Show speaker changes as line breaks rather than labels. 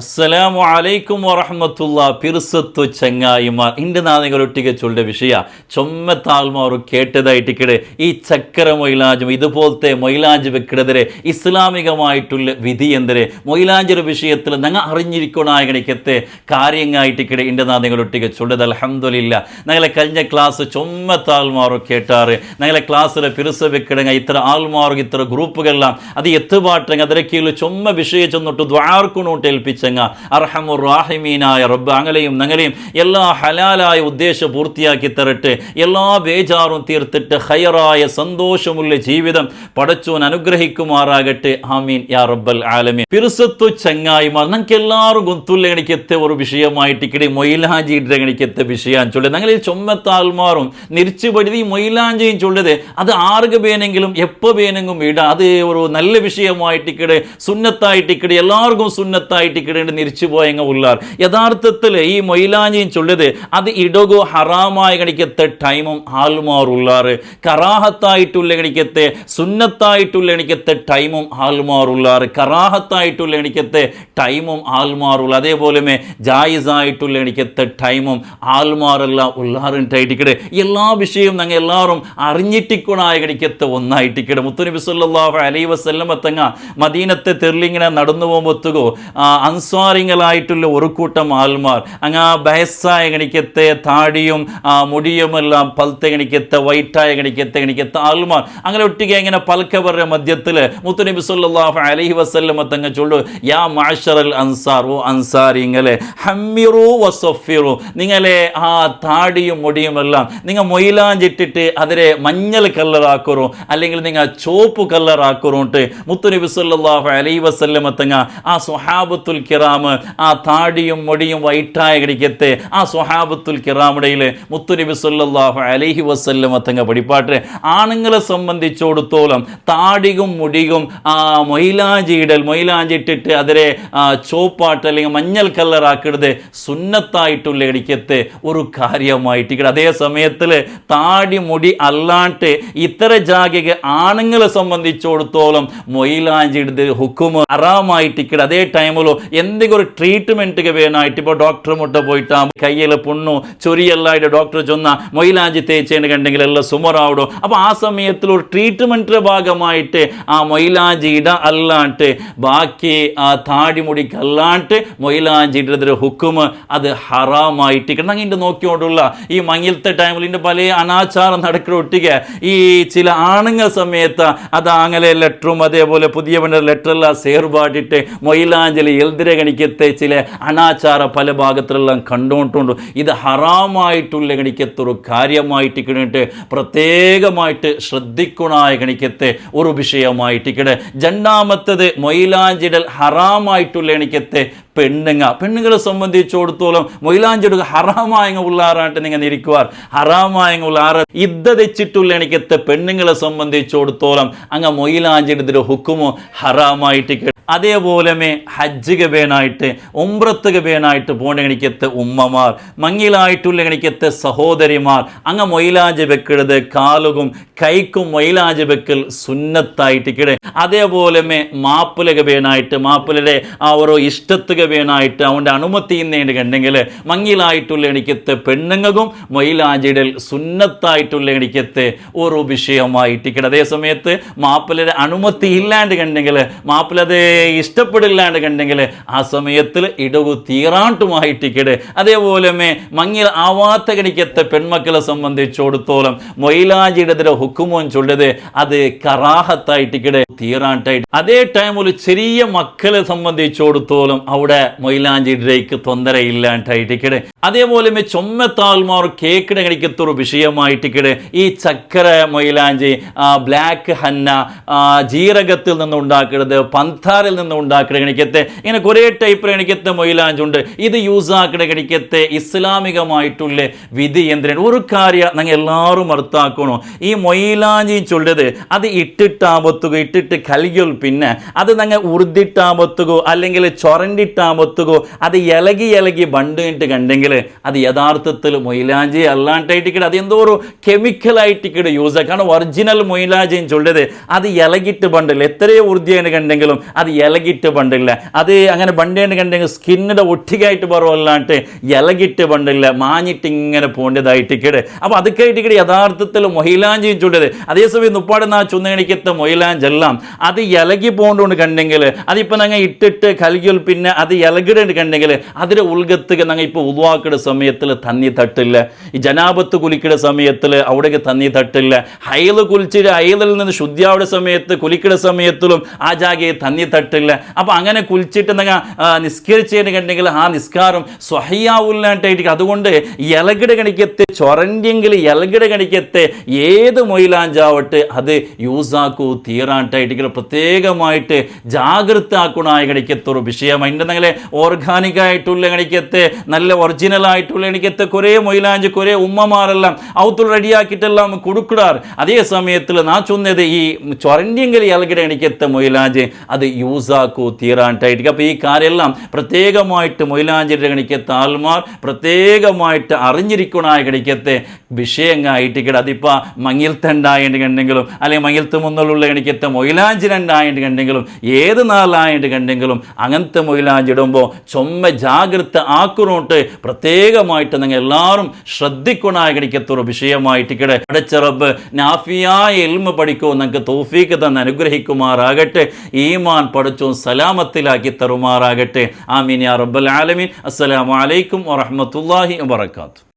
അസ്സലാമു അലൈക്കും വറഹമത്തുള്ള. പിർസത്ത് ചങ്ങായിമാർ. ഇന്റെ നാദികളൊട്ടിക ചൊല്ലിയ വിഷയ. കേട്ടതായിട്ട് കേട്ടതായിട്ടിക്കട് ഈ ചക്കര മൊയിലാജും ഇതുപോലത്തെ മൊയിലാജ് വെക്കിടതരെ ഇസ്ലാമികമായിട്ടുള്ള വിധി എന്തരെ? മൊയിലാഞ്ചൊരു വിഷയത്തിൽ ഞങ്ങൾ അറിഞ്ഞിരിക്കണായകണിക്കത്തെ കാര്യങ്ങായിട്ടിക്കട് ഇന്റെ നാദികളൊട്ടിക ചൊല്ലത് അലഹമില്ല ഞങ്ങളെ കഴിഞ്ഞ ക്ലാസ് ചൊമ്മത്താൽമാർ കേട്ടാറ്. ഞങ്ങളെ ക്ലാസ്സിലെ പിർസ വെക്കടങ്ങ ഇത്ര ആൾമാർക്ക് ഇത്ര ഗ്രൂപ്പുകളെല്ലാം അത് എത്തുപാട്ടങ്ങ അതിരക്കിയിൽ ചൊമ്മ വിഷയ ചെന്നിട്ട് ദ്വാർക്കുണോട്ട് ഏൽപ്പിച്ച ഏൽപ്പിച്ചങ്ങ അർഹമുറാഹിമീനായ റബ്ബ് അങ്ങലെയും ഞങ്ങളെയും എല്ലാ ഹലാലായ ഉദ്ദേശം പൂർത്തിയാക്കി തരട്ടെ. എല്ലാ ബേജാറും തീർത്തിട്ട് ഹയറായ സന്തോഷമുള്ള ജീവിതം പടച്ചോൻ അനുഗ്രഹിക്കുമാറാകട്ടെ. ആമീൻ. യാ റബ്ബൽ ആലമീൻ. പിറുസത്തു ചങ്ങായിമാർ ഞങ്ങൾക്ക് എല്ലാവരും ഗൊത്തുള്ള ഗണിക്കത്തെ ഒരു വിഷയമായിട്ട് ഇക്കടി മൊയിലാഞ്ചിയുടെ എണിക്കത്തെ വിഷയം ചൊല്ലത് ഞങ്ങളിൽ നിരിച്ചു ഈ മൊയിലാഞ്ചിയും ചൊല്ലത് അത് ആർക്ക് വേനെങ്കിലും എപ്പോൾ വേണമെങ്കിലും ഇടാം. അത് ഒരു നല്ല വിഷയമായിട്ട് ഇക്കടെ സുന്നത്തായിട്ട് ഇക്കടെ എല്ലാവർക്കും സുന്നത്തായിട്ട് ഇക്കടെ നിരിച്ചു പോയങ്ങ ഉള്ളാർ. യഥാർത്ഥത്തിൽ ഈ മൊയിലാഞ്ചിയും ചൊല്ലത് അത് ഇടകോ ഹറാമായ കണിക്കത്തെ ടൈമും ആൾമാറുള്ളാറ് കറാഹത്തായിട്ടുള്ള കണിക്കത്തെ സുന്നത്തായിട്ടുള്ള എണിക്കത്തെ ടൈമും ആൾമാറുള്ളാറ് കറാഹത്തായിട്ടുള്ള എണിക്കത്തെ ടൈമും ആൾമാറുള്ള അതേപോലെ ജായിസായിട്ടുള്ള എണിക്കത്തെ ടൈമും ആൾമാറെല്ലാം ഉള്ളാറുണ്ടായിട്ടിക്കടെ എല്ലാ വിഷയവും ഞങ്ങൾ എല്ലാവരും അറിഞ്ഞിട്ടിക്കുണായ കണിക്കത്തെ ഒന്നായിട്ടിക്കട്. മുത്തുനബി സല്ലല്ലാഹു അലൈഹി വസല്ലമ തങ്ങ മദീനത്തെ തെർലിങ്ങനെ നടന്നു പോകുമ്പോത്തുകോ അൻസ്വാരിങ്ങളായിട്ടുള്ള ഒരു കൂട്ടം ആൾമാർ അങ്ങ് ആ ബഹസായ ഗണിക്കത്തെ താടിയും ആ, മുടിയുമെല്ലാം പലത്തെ ഗണിക്കത്തെ വൈറ്റായ ഗണിക്കത്തെ ഗണിക്കത്തെ ആൾമാർ. അങ്ങനെ ഒട്ടിക ഇങ്ങനെ പൽക്കവരുടെ മധ്യത്തിൽ മുത്തുനബി സല്ലല്ലാഹു അലഹി വസല്ലമ തങ്ങ ചൊല്ലു യാ മാഷറൽ അൻസാർ ഓ അൻസാരിങ്ങളെ ഹമ്മിറു വസഫിറു നിങ്ങളെ ആ താടിയും മുടിയുമെല്ലാം നിങ്ങൾ മൊയിലാഞ്ചിട്ടിട്ട് അതിനെ മഞ്ഞൾ കല്ലറാക്കുറു അല്ലെങ്കിൽ നിങ്ങൾ ചോപ്പ് കല്ലറാക്കുറുണ്ട് മുത്തുനബി സല്ലല്ലാഹു അലൈഹി വസല്ലമ തങ്ങ ആ സ്വഹാബത്തുൽ കിറാം ആ താടിയും മൊടിയും വൈറ്റായ കടിക്കത്തെ ആ സ്വഹാബത്തുൽ കിറാമിടയിൽ മുത്തുനബി സല്ലല്ലാഹു അലഹി വസ്ല്ലം അത്തങ്ങ പഠിപ്പാട്ട് ആണുങ്ങളെ സംബന്ധിച്ചിടത്തോളം താടിയും മുടിയും ആ മൊയിലാഞ്ചിയിടൽ മൊയിലാഞ്ചിട്ടിട്ട് അതിനെ ആ, ചോപ്പാട്ട് അല്ലെങ്കിൽ മഞ്ഞൾ കല്ലറാക്കിടത് സുന്നത്തായിട്ടുള്ള ഇടിക്കത്തെ ഒരു കാര്യമായിട്ട് ഇക്കട അതേ സമയത്തിൽ താടി മുടി അല്ലാണ്ട് ഇത്തര ജാഗിക ആണുങ്ങളെ സംബന്ധിച്ചിടത്തോളം മൊയിലാഞ്ചിടുത് ഹുക്കുമ് അറാമായിട്ട് ഇക്കട അതേ ടൈമിലോ എന്തെങ്കിലും ഒരു ട്രീറ്റ്മെന്റ് വേണമായിട്ട് ഇപ്പോൾ ഡോക്ടർ മുട്ട പോയിട്ടാ കയ്യിൽ പുണ്ണു ചൊരിയെല്ലായിട്ട് ഡോക്ടർ ചൊന്ന മൊയിലാഞ്ചി തേച്ചേന് കണ്ടെങ്കിൽ എല്ലാം സുമറാവിടും. അപ്പോൾ ആ സമയത്തിൽ ഒരു ട്രീറ്റ്മെന്റിന്റെ ഭാഗമായിട്ട് ആ മൊയിലാഞ്ചി ഇട അല്ലാണ്ട് ബാക്കി ആ താടി മുടിക്ക് അല്ലാണ്ട് മൊയിലാഞ്ചി ഒരു ഹുക്കുമ് അത് ഹറാമായിട്ട് കിട്ടണം അങ്ങനെ നോക്കിക്കൊണ്ടുള്ള ഈ മങ്ങിലത്തെ ടൈമിൽ ഇതിന്റെ പല അനാചാരം നടക്കുന്ന ഒട്ടിക്ക് ഈ ചില ആണുങ്ങൾ സമയത്ത് അത് അങ്ങനെ ലെറ്ററും അതേപോലെ പുതിയ ലെറ്ററെല്ലാം സേർപാട്ടിട്ട് മൊയിലാഞ്ചലി എൽതിരെ ഗണിക്കത്തെ ചില അനാചാര പല ഭാഗത്തിലെല്ലാം കണ്ടുകൊണ്ടുണ്ട്. ഇത് ഹറാമായിട്ടുള്ള ഗണിക്കത്തൊരു കാര്യമായിട്ട് കിട്ടിയിട്ട് പ്രത്യേകമായിട്ട് ശ്രദ്ധിക്കണായ ഗണിക്കത്തെ ഒരു വിഷയമായിട്ട് കിട. രണ്ടാമത്തത് മൊയിലാഞ്ചിടൽ ഹറാമായിട്ടുള്ള ഗണിക്കത്തെ പെണ്ണുങ്ങ. പെണ്ണുങ്ങളെ സംബന്ധിച്ചിടത്തോളം മൊയിലാഞ്ചിടുക ഹറാമായങ്ങ ഉള്ളാറായിട്ട് നിങ്ങൾ ഇരിക്കുവാർ. ഹറാമായങ്ങ ഉള്ളാറ് ഇദ്ദ തെച്ചിട്ടുള്ള എനിക്കത്തെ പെണ്ണുങ്ങളെ സംബന്ധിച്ചിടത്തോളം അങ്ങ് മൊയിലാഞ്ചിടുന്നൊരു ഹുക്കുമോ ഹറാമായിട്ട് അതേപോലെ ഹജ്ജ് ഗബേനായിട്ട് ഉംറത്ത് ഗബേനായിട്ട് പോണ എനിക്കത്തെ ഉമ്മമാർ മങ്ങിലായിട്ടുള്ള എനിക്കത്തെ സഹോദരിമാർ അങ്ങ് മൊയിലാഞ്ച് വെക്കരുത് കാലുകും കൈക്കും മൊയിലാഞ്ച് വെക്കൽ സുന്നത്തായിട്ട് കിട അതേപോലെ മേ മാപ്പിലക വേണായിട്ട് മാപ്പിലയുടെ ആ ഓരോ ഇഷ്ടത്തുക വേണായിട്ട് അവന്റെ അനുമതി നേടുകണ്ടെങ്കിൽ മങ്ങിലായിട്ടുള്ള എണിക്കത്ത് പെണ്ണുങ്ങൾക്കും മൊയിലാഞ്ചിടൽ സുന്നത്തായിട്ടുള്ള എണിക്കത്ത് ഒരു വിഷയമായിട്ട് അതേസമയത്ത് അതേ മാപ്പിലയുടെ അനുമതി ഇല്ലാണ്ട് കണ്ടെങ്കിൽ മാപ്പിളത് ഇഷ്ടപ്പെടില്ലാണ്ട് കണ്ടെങ്കിൽ ആ സമയത്തിൽ ഇടവ് തീറാട്ടുമായിട്ടിക്കട് അതേപോലെ മങ്ങിൽ ആവാത്ത കണിക്കത്തെ പെൺമക്കളെ സംബന്ധിച്ചിടത്തോളം മൊയിലാജിയുടെ ഹുക്കുമോൻ ചൊല്ലത് അത് കറാഹത്തായിട്ടിക്കട് തീറാട്ടായിട്ട്. അതേ ടൈമിൽ ചെറിയ മക്കളെ സംബന്ധിച്ചിടത്തോളം അവിടെ മൊയിലാഞ്ചിടേക്ക് തൊന്തര ഇല്ലാണ്ടായിട്ട് കിട് അതേപോലെ ചൊമ്മത്താൽമാർ കേക്കിടെ കണിക്കത്തൊരു വിഷയമായിട്ടിക്കട് ഈ ചക്കര മൊയിലാഞ്ചി ബ്ലാക്ക് ഹന്ന ജീരകത്തിൽ നിന്ന് ഉണ്ടാക്കരുത് പന്ഥാറിൽ നിന്ന് ഉണ്ടാക്കുന്ന കണിക്കത്തെ ഇങ്ങനെ കുറേ ടൈപ്പ് കണിക്കത്തെ മൊയിലാഞ്ചുണ്ട് ഇത് യൂസ് ആക്കുന്ന കണിക്കത്തെ ഇസ്ലാമികമായിട്ടുള്ള വിധി എന്തിനാണ് ഒരു കാര്യം ഞങ്ങൾ എല്ലാവരും അർത്ഥാക്കണോ ഈ മൊയിലാഞ്ചി ചൊല്ലത് അത് ഇട്ടിട്ടാപത്തുക ഇട്ടിട്ട് കലികൾ പിന്നെ അത് ഞങ്ങൾ ഉറുദിട്ടാപത്തുകോ അല്ലെങ്കിൽ ചൊരണ്ടിട്ട കിട്ടാമൊത്തുകോ അത് ഇലകി ഇലകി ബണ്ടിട്ട് കണ്ടെങ്കിൽ അത് യഥാർത്ഥത്തിൽ മൊയിലാഞ്ചി അല്ലാണ്ടായിട്ട് അത് എന്തോ ഒരു കെമിക്കലായിട്ട് യൂസ് ആക്കുക കാരണം ഒറിജിനൽ എന്ന് ചൊല്ലത് അത് ഇലകിട്ട് ബണ്ടില്ല. എത്രയോ ഊർജയാണ് കണ്ടെങ്കിലും അത് ഇലകിട്ട് ബണ്ടില്ല. അത് അങ്ങനെ ബണ്ടേന്ന് കണ്ടെങ്കിൽ സ്കിന്നിന്റെ ഒട്ടികായിട്ട് പറവല്ലാണ്ട് ഇലകിട്ട് ബണ്ടില്ല. മാഞ്ഞിട്ട് ഇങ്ങനെ പോണ്ടതായിട്ടിക്കട് അപ്പോൾ ആയിട്ട് യഥാർത്ഥത്തിൽ മൊയിലാഞ്ചിയും ചൊല്ലത് അതേസമയം നുപ്പാടുന്ന ആ ചുന്നണിക്കത്തെ മൊയിലാഞ്ചെല്ലാം അത് ഇലകി പോണ്ടുകൊണ്ട് കണ്ടെങ്കിൽ അതിപ്പോൾ ഞങ്ങൾ ഇട്ടിട്ട് കലികൾ പിന്നെ അത് ഇലകിടേണ്ട കണ്ടെങ്കിൽ അതിന്റെ ഉൾഗത്തുക ഞങ്ങൾ ഇപ്പോൾ ഉതുവാക്കിട സമയത്തിൽ തന്നി തട്ടില്ല. ഈ ജനാപത്ത് കുലിക്കിട സമയത്തിൽ അവിടേക്ക് തന്നി തട്ടില്ല. ഹൈൽ കുലിച്ചിട്ട് ഹൈലിൽ നിന്ന് ശുദ്ധിയാവുടെ സമയത്ത് കുലിക്കിട സമയത്തിലും ആ ജാഗയെ തന്നി തട്ടില്ല. അപ്പോൾ അങ്ങനെ കുലിച്ചിട്ട് നിങ്ങൾ നിസ്കരിച്ചിട്ടുണ്ടെങ്കിൽ ആ നിസ്കാരം സ്വഹയാവില്ലാണ്ടായിട്ട് അതുകൊണ്ട് ഇലകിട കണിക്കത്തെ ചൊരണ്ടെങ്കിൽ ഇലകിട കണിക്കത്തെ ഏത് മൊയിലാഞ്ചാവട്ടെ അത് യൂസാക്കൂ തീറാണ്ടായിട്ട് പ്രത്യേകമായിട്ട് ജാഗ്രത ആക്കണായ കണിക്കത്തൊരു വിഷയം അതിന്റെ നിങ്ങളെ ഓർഗാനിക് ആയിട്ടുള്ള എണിക്കത്ത് നല്ല ഒറിജിനൽ ആയിട്ടുള്ള എണിക്കത്ത് കുറേ മൊയിലാഞ്ച് കുറേ ഉമ്മമാരെല്ലാം ഔത്തുൾ റെഡിയാക്കിയിട്ടെല്ലാം കൊടുക്കിടാർ. അതേ സമയത്തിൽ നാ ചൊന്നത് ഈ ചൊരണ്ടിയെങ്കിൽ ഇലകിട എണിക്കത്ത് മൊയിലാഞ്ച് അത് യൂസാക്കൂ തീരാനായിട്ടിരിക്കും അപ്പോൾ ഈ കാര്യമെല്ലാം പ്രത്യേകമായിട്ട് മൊയിലാഞ്ചിന്റെ എണിക്കത്ത് ആൾമാർ പ്രത്യേകമായിട്ട് അറിഞ്ഞിരിക്കണായ കണിക്കത്തെ വിഷയങ്ങായിട്ട് അതിപ്പോൾ മങ്ങിൽത്തണ്ടായിട്ട് കണ്ടെങ്കിലും അല്ലെങ്കിൽ മങ്ങിൽത്ത് മുന്നിലുള്ള കണിക്കത്തെ മൊയിലാഞ്ചിരണ്ടായിട്ട് കണ്ടെങ്കിലും ഏത് നാളായിട്ട് കണ്ടെങ്കിലും അങ്ങനത്തെ മൊയിലാഞ്ചിടുമ്പോൾ ചൊമ്മ ജാഗ്രത ആക്കുറോട്ട് പ്രത്യേകമായിട്ട് നിങ്ങൾ എല്ലാവരും ശ്രദ്ധിക്കണായ കണിക്കത്തൊരു വിഷയമായിട്ട് കിടെ അടച്ചറബ് നാഫിയായ എൽമ പഠിക്കോ നിങ്ങൾക്ക് തോഫീക്ക് തന്നെ അനുഗ്രഹിക്കുമാറാകട്ടെ. ഈമാൻ പഠിച്ചോ സലാമത്തിലാക്കി തരുമാറാകട്ടെ. ആമീൻ യാ റബ്ബൽ ആലമീൻ. അസ്സലാമലൈക്കും അലൈക്കും വാത്തു